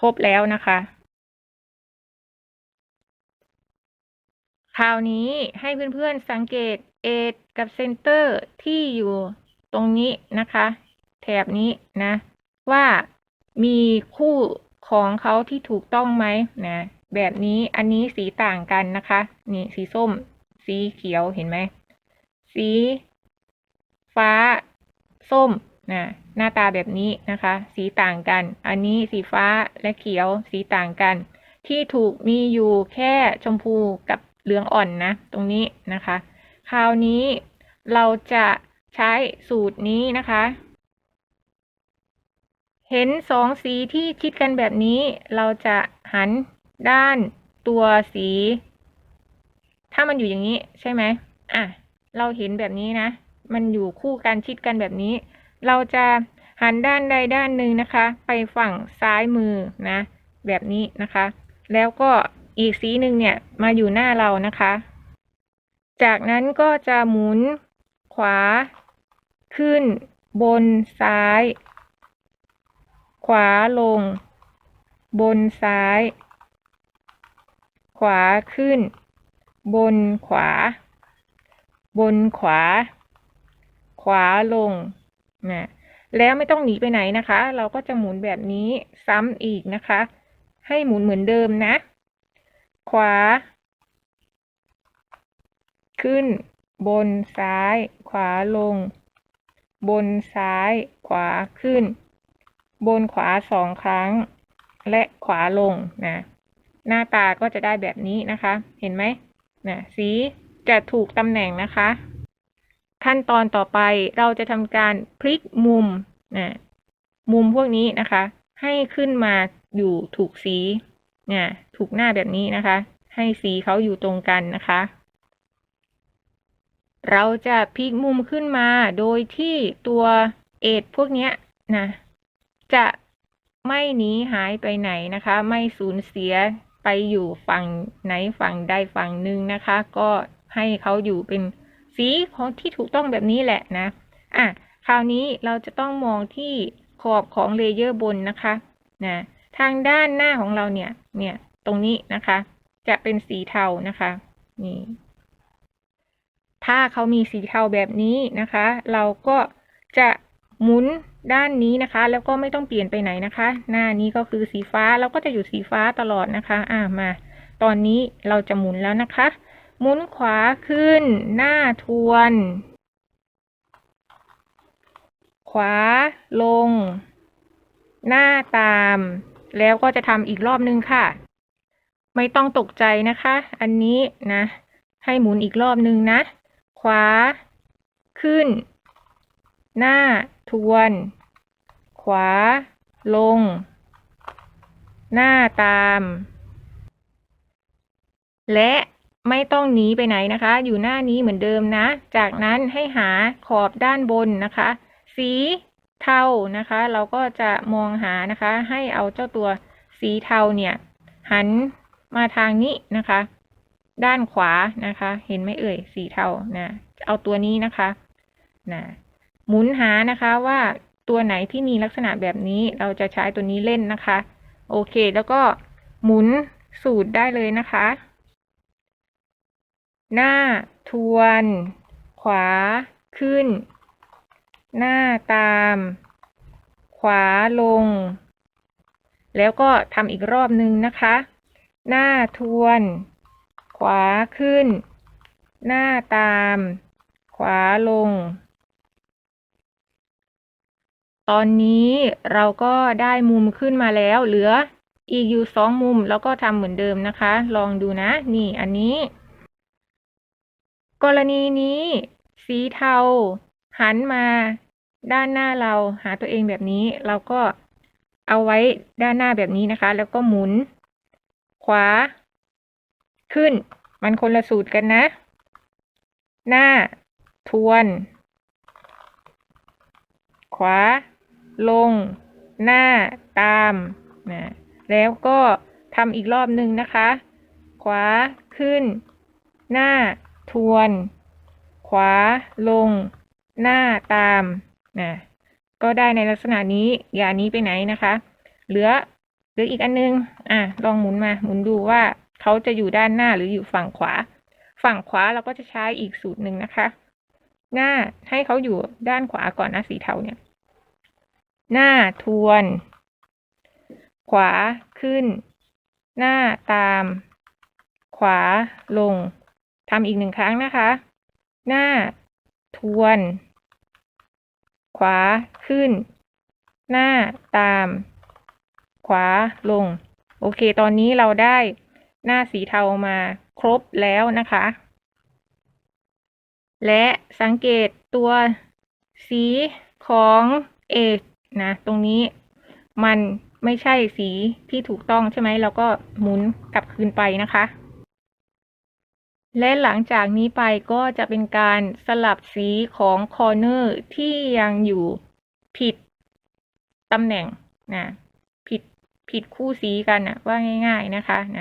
ครบแล้วนะคะ คราวนี้ให้เพื่อนๆสังเกตเอทกับเซนเตอร์ที่อยู่ตรงนี้นะคะ แถบนี้นะ ว่ามีคู่ของเขาที่ถูกต้องไหมนะแบบนี้อันนี้สีต่างกันนะคะ นี่สีส้ม สีเขียวเห็นไหม สี ฟ้า ส้ม นะหน้าตาแบบนี้นะคะ สีต่างกัน อันนี้สีฟ้าและเขียวสีต่างกัน ที่ถูกมีอยู่แค่ชมพูกับเหลืองอ่อนนะ ตรงนี้นะคะ คราวนี้เราจะใช้สูตรนี้นะคะ เห็นสองสีที่ชิดกันแบบนี้ เราจะหันด้านตัวสี ถ้ามันอยู่อย่างนี้ใช่ไหมอะ เราเห็นแบบนี้นะ มันอยู่คู่กันชิดกันแบบนี้ เราจะหันด้านใดด้านหนึ่งนะคะ ไปฝั่งซ้ายมือนะ แบบนี้นะคะ แล้วก็อีกสีหนึ่งเนี่ยมาอยู่หน้าเรานะคะ จากนั้นก็จะหมุนขวา ขึ้น บนซ้าย ขวาลง บนซ้าย ขวาขึ้น บนขวา บนขวา ขวาลง นะแล้วไม่ต้องหนีไปไหนนะคะ เราก็จะหมุนแบบนี้ซ้ำอีกนะคะ ให้หมุนเหมือนเดิมนะ ขวา ขึ้น บนซ้าย ขวาลง บนซ้าย ขวาขึ้น บนขวาสองครั้ง และขวาลงนะหน้าตาก็จะได้แบบนี้นะคะ เห็นไหมนะสีจะถูกตำแหน่งนะคะ ขั้นตอนต่อไปเราจะทำการพลิกมุมนะมุมพวกนี้นะคะ ให้ขึ้นมาอยู่ถูกสีเนี่ยถูกหน้าแบบนี้นะคะ ให้สีเขาอยู่ตรงกันนะคะ เราจะพลิกมุมขึ้นมาโดยที่ตัวเอทพวกเนี้ยนะจะไม่หนีหายไปไหนนะคะ ไม่สูญเสียไปอยู่ฝั่งไหนฝั่งใดฝั่งหนึ่งนะคะ ก็ให้เขาอยู่เป็น สีของที่ถูกต้องแบบนี้แหละนะ อะ คราวนี้เราจะต้องมองที่ขอบของเลเยอร์บนนะคะ นะ ทางด้านหน้าของเราเนี่ย เนี่ย ตรงนี้นะคะ จะเป็นสีเทานะคะ นี่ ถ้าเขามีสีเทาแบบนี้นะคะ เราก็จะหมุนด้านนี้นะคะ แล้วก็ไม่ต้องเปลี่ยนไปไหนนะคะ หน้านี้ก็คือสีฟ้าเราก็จะอยู่สีฟ้าตลอดนะคะ อ่ามา ตอนนี้เราจะหมุนแล้วนะคะ หมุนขวาขึ้น หน้าทวน ขวาลง หน้าตาม แล้วก็จะทำอีกรอบนึงค่ะ ไม่ต้องตกใจนะคะ อันนี้นะ ให้หมุนอีกรอบนึงนะ ขวา ขึ้น หน้าทวน ขวา ลง หน้าตาม และ ไม่ต้องหนีไปไหนนะคะ อยู่หน้านี้เหมือนเดิมนะ จากนั้นให้หาขอบด้านบนนะคะ สีเทานะคะ เราก็จะมองหานะคะ ให้เอาเจ้าตัวสีเทาเนี่ย หันมาทางนี้นะคะ ด้านขวานะคะ เห็นไหมเอ่ย สีเทานะเอาตัวนี้นะคะนะหมุนหานะคะว่าตัวไหนที่มีลักษณะแบบนี้เราจะใช้ตัวนี้เล่นนะคะ โอเค แล้วก็หมุนสูตรได้เลยนะคะ หน้าทวน ขวาขึ้น หน้าตาม ขวาลง แล้วก็ทำอีกรอบนึงนะคะ หน้าทวน ขวาขึ้น หน้าตาม ขวาลง ตอนนี้เราก็ได้มุมขึ้นมาแล้ว เหลืออีกอยู่สองมุมแล้วก็ทำเหมือนเดิมนะคะ ลองดูนะ นี่อันนี้ กรณีนี้ สีเทา หันมา ด้านหน้าเราหาตัวเองแบบนี้ เราก็เอาไว้ด้านหน้าแบบนี้นะคะ แล้วก็หมุน ขวา ขึ้น มันคนละสูตรกันนะ หน้า ทวน ขวา ลง หน้าตามนะแล้วก็ทำอีกรอบหนึ่งนะคะ ขวาขึ้น หน้า ทวน ขวา ลง หน้าตามนะก็ได้ในลักษณะนี้ อย่านี้ไปไหนนะคะ เหลือหรืออีกอันนึง อะ ลองหมุนมา หมุนดูว่าเขาจะอยู่ด้านหน้าหรืออยู่ฝั่งขวา ฝั่งขวาเราก็จะใช้อีกสูตรหนึ่งนะคะ หน้าให้เขาอยู่ด้านขวาก่อนนะสีเทาเนี่ย หน้าทวน ขวาขึ้น หน้าตาม ขวาลง ทำอีกหนึ่งครั้งนะคะ หน้า ทวน ขวาขึ้น หน้าตาม ขวาลง โอเค ตอนนี้เราได้หน้าสีเทามาครบแล้วนะคะ และสังเกตตัวสีของเอกนะ ตรงนี้มันไม่ใช่สีที่ถูกต้องใช่ไหมเราก็หมุนกลับคืนไปนะคะ และหลังจากนี้ไปก็จะเป็นการสลับสีของคอร์เนอร์ที่ยังอยู่ผิดตำแหน่งนะผิดผิดคู่สีกันนะว่าง่าย ๆนะคะนะ